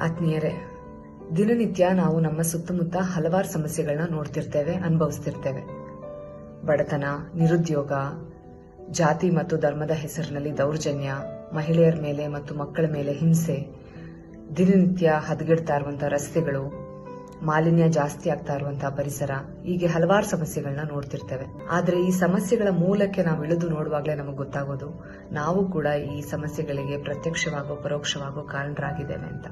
ಆತ್ಮೀಯರೇ, ದಿನನಿತ್ಯ ನಾವು ನಮ್ಮ ಸುತ್ತಮುತ್ತ ಹಲವಾರು ಸಮಸ್ಯೆಗಳನ್ನ ನೋಡ್ತಿರ್ತೇವೆ, ಅನುಭವಿಸ್ತಿರ್ತೇವೆ. ಬಡತನ, ನಿರುದ್ಯೋಗ, ಜಾತಿ ಮತ್ತು ಧರ್ಮದ ಹೆಸರಿನಲ್ಲಿ ದೌರ್ಜನ್ಯ, ಮಹಿಳೆಯರ ಮೇಲೆ ಮತ್ತು ಮಕ್ಕಳ ಮೇಲೆ ಹಿಂಸೆ, ದಿನನಿತ್ಯ ಹದಗೆಡ್ತಾ ಇರುವಂತಹ ರಸ್ತೆಗಳು, ಮಾಲಿನ್ಯ ಜಾಸ್ತಿ ಆಗ್ತಾ ಇರುವಂತಹ ಪರಿಸರ, ಹೀಗೆ ಹಲವಾರು ಸಮಸ್ಯೆಗಳನ್ನ ನೋಡ್ತಿರ್ತೇವೆ. ಆದ್ರೆ ಈ ಸಮಸ್ಯೆಗಳ ಮೂಲಕ್ಕೆ ನಾವು ಇಳಿದು ನೋಡುವಾಗಲೇ ನಮಗೆ ಗೊತ್ತಾಗೋದು, ನಾವು ಕೂಡ ಈ ಸಮಸ್ಯೆಗಳಿಗೆ ಪ್ರತ್ಯಕ್ಷವಾಗೋ, ಪರೋಕ್ಷವಾಗೋ ಕಾರಣರಾಗಿದ್ದೇವೆ ಅಂತ.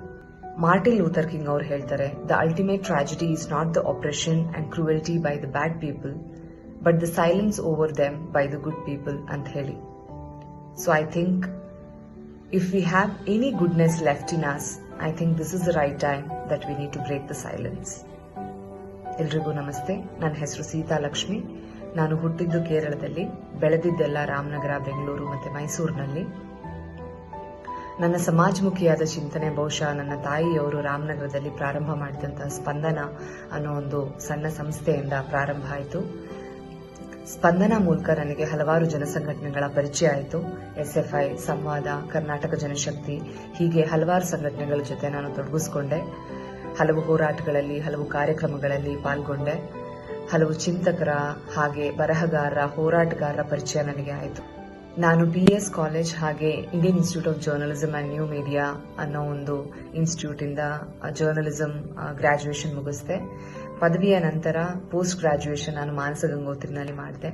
ಮಾರ್ಟಿನ್ ಲೂಥರ್ ಕಿಂಗ್ ಅವರು ಹೇಳ್ತಾರೆ the ultimate tragedy is not the oppression and cruelty by the bad people but the silence over them by the good people ಅಂತ ಹೇಳಿ. So I think if we have any goodness left in us I think this is the right time that we need to break the silence ಎಲ್ರಿಗೂ ನಮಸ್ತೆ. ನನ್ನ ಹೆಸರು ಸೀತಾ ಲಕ್ಷ್ಮಿ. ನಾನು ಹುಟ್ಟಿದ್ದು ಕೇರಳದಲ್ಲಿ, ಬೆಳೆದಿದ್ದೆಲ್ಲ ರಾಮನಗರ, ಬೆಂಗಳೂರು ಮತ್ತೆ ಮೈಸೂರಿನಲ್ಲಿ. ನನ್ನ ಸಮಾಜಮುಖಿಯಾದ ಚಿಂತನೆ ಬಹುಶಃ ನನ್ನ ತಾಯಿಯವರು ರಾಮನಗರದಲ್ಲಿ ಪ್ರಾರಂಭ ಮಾಡಿದಂತಹ ಸ್ಪಂದನ ಅನ್ನೋ ಒಂದು ಸಣ್ಣ ಸಂಸ್ಥೆಯಿಂದ ಪ್ರಾರಂಭ ಆಯಿತು. ಸ್ಪಂದನ ಮೂಲಕ ನನಗೆ ಹಲವಾರು ಜನಸಂಘಟನೆಗಳ ಪರಿಚಯ ಆಯಿತು. ಎಸ್ಎಫ್ಐ, ಸಂವಾದ, ಕರ್ನಾಟಕ ಜನಶಕ್ತಿ, ಹೀಗೆ ಹಲವಾರು ಸಂಘಟನೆಗಳ ಜೊತೆ ನಾನು ತೊಡಗಿಸಿಕೊಂಡೆ. ಹಲವು ಹೋರಾಟಗಳಲ್ಲಿ, ಹಲವು ಕಾರ್ಯಕ್ರಮಗಳಲ್ಲಿ ಪಾಲ್ಗೊಂಡೆ. ಹಲವು ಚಿಂತಕರ ಹಾಗೆ ಬರಹಗಾರರ, ಹೋರಾಟಗಾರರ ಪರಿಚಯ ನನಗೆ ಆಯಿತು. ನಾನು ಬಿ ಎಸ್ ಕಾಲೇಜ್ ಹಾಗೆ Indian Institute of Journalism and New Media ಅನ್ನೋ ಒಂದು ಇನ್ಸ್ಟಿಟ್ಯೂಟ್ ಇಂದ ಜರ್ನಲಿಸಮ್ ಗ್ರಾಜುಯೇಷನ್ ಮುಗಿಸಿದೆ. ಪದವಿಯ ನಂತರ ಪೋಸ್ಟ್ ಗ್ರಾಜುಯೇಷನ್ ನಾನು ಮಾನಸ ಗಂಗೋತ್ರಿನಲ್ಲಿ ಮಾಡಿದೆ.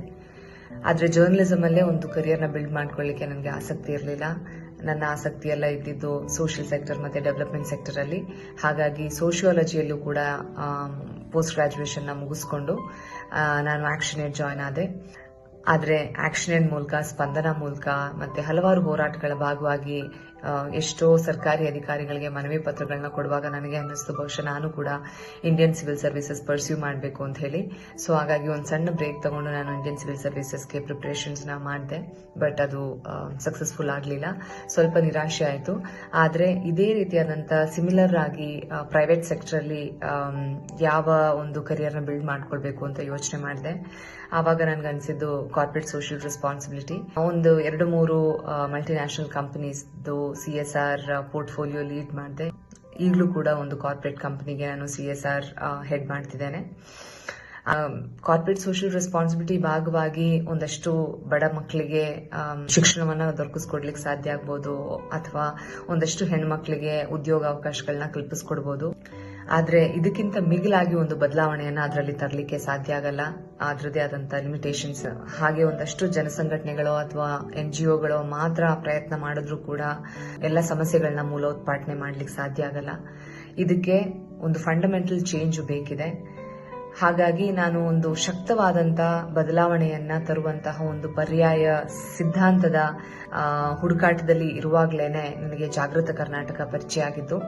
ಆದರೆ ಜರ್ನಲಿಸಮ್ ಅಲ್ಲೇ ಒಂದು ಕರಿಯರ್ನ ಬಿಲ್ಡ್ ಮಾಡ್ಕೊಳ್ಳಿಕ್ಕೆ ನನಗೆ ಆಸಕ್ತಿ ಇರಲಿಲ್ಲ. ನನ್ನ ಆಸಕ್ತಿ ಎಲ್ಲ ಇದ್ದಿದ್ದು ಸೋಷಿಯಲ್ ಸೆಕ್ಟರ್ ಮತ್ತು ಡೆವಲಪ್ಮೆಂಟ್ ಸೆಕ್ಟರ್ ಅಲ್ಲಿ. ಹಾಗಾಗಿ ಸೋಷಿಯಾಲಜಿಯಲ್ಲೂ ಕೂಡ ಪೋಸ್ಟ್ ಗ್ರಾಜುಯೇಷನ್ನ ಮುಗಿಸ್ಕೊಂಡು ನಾನು ಆಕ್ಷನ್ ಏಡ್ ಜಾಯ್ನ್ ಆದೆ. ಆದರೆ ಆಕ್ಷನ್ ಮೂಲಕ, ಸ್ಪಂದನ ಮೂಲಕ, ಮತ್ತೆ ಹಲವಾರು ಹೋರಾಟಗಳ ಭಾಗವಾಗಿ ಎಷ್ಟೋ ಸರ್ಕಾರಿ ಅಧಿಕಾರಿಗಳಿಗೆ ಮನವಿ ಪತ್ರಗಳನ್ನ ಕೊಡುವಾಗ ನನಗೆ ಅನ್ನಿಸ್ತು. ಬಹುಶಃ ನಾನು ಕೂಡ ಇಂಡಿಯನ್ ಸಿವಿಲ್ ಸರ್ವಿಸಸ್ ಪರ್ಸ್ಯೂ ಮಾಡಬೇಕು ಅಂತ ಹೇಳಿ. ಸೊ ಹಾಗಾಗಿ ಒಂದು ಸಣ್ಣ ಬ್ರೇಕ್ ತಗೊಂಡು ನಾನು ಇಂಡಿಯನ್ ಸಿವಿಲ್ ಸರ್ವಿಸಸ್ಗೆ ಪ್ರಿಪ್ರೇಷನ್ಸ್ನ ಮಾಡಿದೆ. ಬಟ್ ಅದು ಸಕ್ಸಸ್ಫುಲ್ ಆಗಲಿಲ್ಲ. ಸ್ವಲ್ಪ ನಿರಾಶೆ ಆಯಿತು. ಆದರೆ ಇದೇ ರೀತಿಯಾದಂಥ ಸಿಮಿಲರ್ ಆಗಿ ಪ್ರೈವೇಟ್ ಸೆಕ್ಟರ್ ಅಲ್ಲಿ ಯಾವ ಒಂದು ಕರಿಯರ್ನ ಬಿಲ್ಡ್ ಮಾಡ್ಕೊಳ್ಬೇಕು ಅಂತ ಯೋಚನೆ ಮಾಡಿದೆ. ಆವಾಗ ನನ್ಗೆ ಅನ್ಸಿದ್ದು ಕಾರ್ಪೊರೇಟ್ ಸೋಷಿಯಲ್ ರೆಸ್ಪಾನ್ಸಿಬಿಲಿಟಿ ಒಂದು, ಎರಡು, ಮೂರು multinational ಕಂಪನೀಸ್ದು C S R portfolio lead ಮಾಡಿದೆ. ಈಗಲೂ ಕೂಡ ಒಂದು ಕಾರ್ಪೊರೇಟ್ ಕಂಪನಿಗೆ ನಾನು ಸಿ ಎಸ್ ಆರ್ ಹೆಡ್ ಮಾಡ್ತಿದ್ದೇನೆ. ಕಾರ್ಪೊರೇಟ್ ಸೋಷಿಯಲ್ ರೆಸ್ಪಾನ್ಸಿಬಿಲಿಟಿ ಭಾಗವಾಗಿ ಒಂದಷ್ಟು ಬಡ ಮಕ್ಕಳಿಗೆ ಶಿಕ್ಷಣವನ್ನು ದೊರಕಿಸ್ಕೊಡ್ಲಿಕ್ಕೆ ಸಾಧ್ಯ ಆಗ್ಬೋದು, ಅಥವಾ ಒಂದಷ್ಟು ಹೆಣ್ಮಕ್ಳಿಗೆ ಉದ್ಯೋಗ ಅವಕಾಶಗಳನ್ನ ಕಲ್ಪಿಸ್ಕೊಡ್ಬೋದು. ಆದ್ರೆ ಇದಕ್ಕಿಂತ ಮಿಗಿಲಾಗಿ ಒಂದು ಬದಲಾವಣೆಯನ್ನ ಅದರಲ್ಲಿ ತರಲಿಕ್ಕೆ ಸಾಧ್ಯ ಆಗಲ್ಲ. ಅದರದೇ ಆದಂತ ಲಿಮಿಟೇಷನ್ಸ್ ಹಾಗೆ ಒಂದಷ್ಟು ಜನಸಂಘಟನೆಗಳು ಅಥವಾ ಎನ್ ಜಿ ಒಗಳು ಮಾತ್ರ ಪ್ರಯತ್ನ ಮಾಡಿದ್ರು ಕೂಡ ಎಲ್ಲ ಸಮಸ್ಯೆಗಳನ್ನ ಮೂಲೋತ್ಪಾಟನೆ ಮಾಡ್ಲಿಕ್ಕೆ ಸಾಧ್ಯ ಆಗಲ್ಲ. ಇದಕ್ಕೆ ಒಂದು ಫಂಡಮೆಂಟಲ್ ಚೇಂಜ್ ಬೇಕಿದೆ. ಹಾಗಾಗಿ ನಾನು ಒಂದು ಶಕ್ತವಾದಂತ ಬದಲಾವಣೆಯನ್ನ ತರುವಂತಹ ಒಂದು ಪರ್ಯಾಯ ಸಿದ್ಧಾಂತದ ಹುಡುಕಾಟದಲ್ಲಿ ಇರುವಾಗಲೇನೆ ನನಗೆ ಜಾಗೃತ ಕರ್ನಾಟಕ ಪರಿಚಯ ಆಗಿದ್ದು.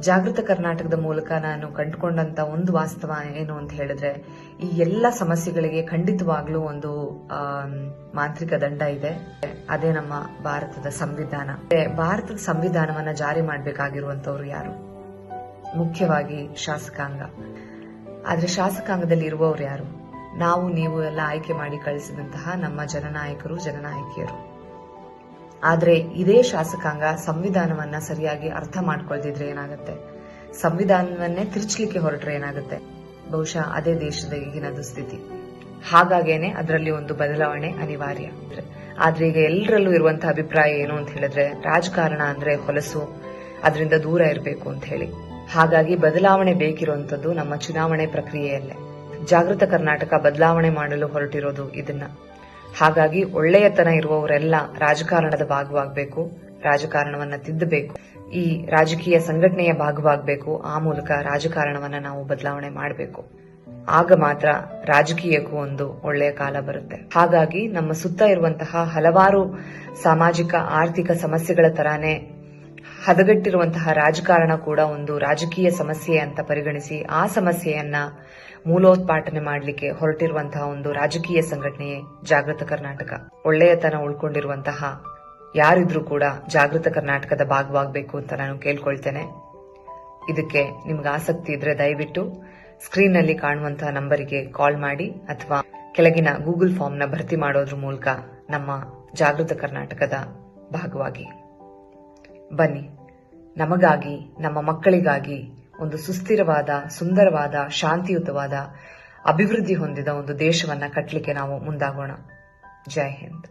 ಜಾಗೃತ ಕರ್ನಾಟಕದ ಮೂಲಕ ನಾನು ಕಂಡುಕೊಂಡಂತ ಒಂದು ವಾಸ್ತವ ಏನು ಅಂತ ಹೇಳಿದ್ರೆ, ಈ ಎಲ್ಲ ಸಮಸ್ಯೆಗಳಿಗೆ ಖಂಡಿತವಾಗ್ಲೂ ಒಂದು ಮಾಂತ್ರಿಕ ದಂಡ ಇದೆ. ಅದೇ ನಮ್ಮ ಭಾರತದ ಸಂವಿಧಾನ. ಭಾರತದ ಸಂವಿಧಾನವನ್ನ ಜಾರಿ ಮಾಡಬೇಕಾಗಿರುವಂತವ್ರು ಯಾರು? ಮುಖ್ಯವಾಗಿ ಶಾಸಕಾಂಗ. ಆದ್ರೆ ಶಾಸಕಾಂಗದಲ್ಲಿ ಇರುವವರು ಯಾರು? ನಾವು, ನೀವು ಎಲ್ಲ ಆಯ್ಕೆ ಮಾಡಿ ಕಳಿಸಿದಂತಹ ನಮ್ಮ ಜನನಾಯಕರು, ಜನನಾಯಕಿಯರು. ಆದ್ರೆ ಇದೇ ಶಾಸಕಾಂಗ ಸಂವಿಧಾನವನ್ನ ಸರಿಯಾಗಿ ಅರ್ಥ ಮಾಡ್ಕೊಳ್ದಿದ್ರೆ ಏನಾಗುತ್ತೆ? ಸಂವಿಧಾನವನ್ನೇ ತಿರ್ಚಲಿಕ್ಕೆ ಹೊರಟ್ರೆ ಏನಾಗುತ್ತೆ? ಬಹುಶಃ ಅದೇ ದೇಶದ ಈಗಿನ ದುಸ್ಥಿತಿ. ಹಾಗಾಗೇನೆ ಅದರಲ್ಲಿ ಒಂದು ಬದಲಾವಣೆ ಅನಿವಾರ್ಯ ಆದ್ರೆ ಈಗ ಎಲ್ಲರಲ್ಲೂ ಇರುವಂತಹ ಅಭಿಪ್ರಾಯ ಏನು ಅಂತ ಹೇಳಿದ್ರೆ, ರಾಜಕಾರಣ ಅಂದ್ರೆ ಹೊಲಸು, ಅದರಿಂದ ದೂರ ಇರಬೇಕು ಅಂತ ಹೇಳಿ. ಹಾಗಾಗಿ ಬದಲಾವಣೆ ಬೇಕಿರುವಂತದ್ದು ನಮ್ಮ ಚುನಾವಣೆ ಪ್ರಕ್ರಿಯೆಯಲ್ಲೇ. ಜಾಗೃತ ಕರ್ನಾಟಕ ಬದಲಾವಣೆ ಮಾಡಲು ಹೊರಟಿರೋದು ಇದನ್ನ. ಹಾಗಾಗಿ ಒಳ್ಳೆಯತನ ಇರುವವರೆಲ್ಲ ರಾಜಕಾರಣದ ಭಾಗವಾಗಬೇಕು, ರಾಜಕಾರಣವನ್ನ ತಿದ್ದಬೇಕು. ಈ ರಾಜಕೀಯ ಸಂಘಟನೆಯ ಭಾಗವಾಗಬೇಕು, ಆ ಮೂಲಕ ರಾಜಕಾರಣವನ್ನ ನಾವು ಬದಲಾವಣೆ ಮಾಡಬೇಕು. ಆಗ ಮಾತ್ರ ರಾಜಕೀಯಕ್ಕೂ ಒಂದು ಒಳ್ಳೆಯ ಕಾಲ ಬರುತ್ತೆ. ಹಾಗಾಗಿ ನಮ್ಮ ಸುತ್ತ ಇರುವಂತಹ ಹಲವಾರು ಸಾಮಾಜಿಕ, ಆರ್ಥಿಕ ಸಮಸ್ಯೆಗಳ ತರಾನೇ ಹದಗೆಟ್ಟಿರುವಂತಹ ರಾಜಕಾರಣ ಕೂಡ ಒಂದು ರಾಜಕೀಯ ಸಮಸ್ಯೆ ಅಂತ ಪರಿಗಣಿಸಿ ಆ ಸಮಸ್ಯೆಯನ್ನ ಮೂಲೋತ್ಪಾಟನೆ ಮಾಡಲಿಕ್ಕೆ ಹೊರಟಿರುವಂತಹ ಒಂದು ರಾಜಕೀಯ ಸಂಘಟನೆಯೇ ಜಾಗೃತ ಕರ್ನಾಟಕ. ಒಳ್ಳೆಯತನ ಉಳ್ಕೊಂಡಿರುವಂತಹ ಯಾರಿದ್ರೂ ಕೂಡ ಜಾಗೃತ ಕರ್ನಾಟಕದ ಭಾಗವಾಗಬೇಕು ಅಂತ ನಾನು ಕೇಳ್ಕೊಳ್ತೇನೆ. ಇದಕ್ಕೆ ನಿಮ್ಗೆ ಆಸಕ್ತಿ ಇದ್ರೆ ದಯವಿಟ್ಟು ಸ್ಕ್ರೀನ್ನಲ್ಲಿ ಕಾಣುವಂತಹ ನಂಬರಿಗೆ ಕಾಲ್ ಮಾಡಿ ಅಥವಾ ಕೆಳಗಿನ ಗೂಗಲ್ ಫಾರ್ಮ್ನ ಭರ್ತಿ ಮಾಡೋದ್ರ ಮೂಲಕ ನಮ್ಮ ಜಾಗೃತ ಕರ್ನಾಟಕದ ಭಾಗವಾಗಿ. ಬನ್ನಿ. ನಮಗಾಗಿ, ನಮ್ಮ ಮಕ್ಕಳಿಗಾಗಿ ಒಂದು ಸುಸ್ಥಿರವಾದ, ಸುಂದರವಾದ, ಶಾಂತಿಯುತವಾದ ಅಭಿವೃದ್ಧಿ ಹೊಂದಿದ ಒಂದು ದೇಶವನ್ನ ಕಟ್ಟಲಿಕ್ಕೆ ನಾವು ಮುಂದಾಗೋಣ. ಜೈ ಹಿಂದ್.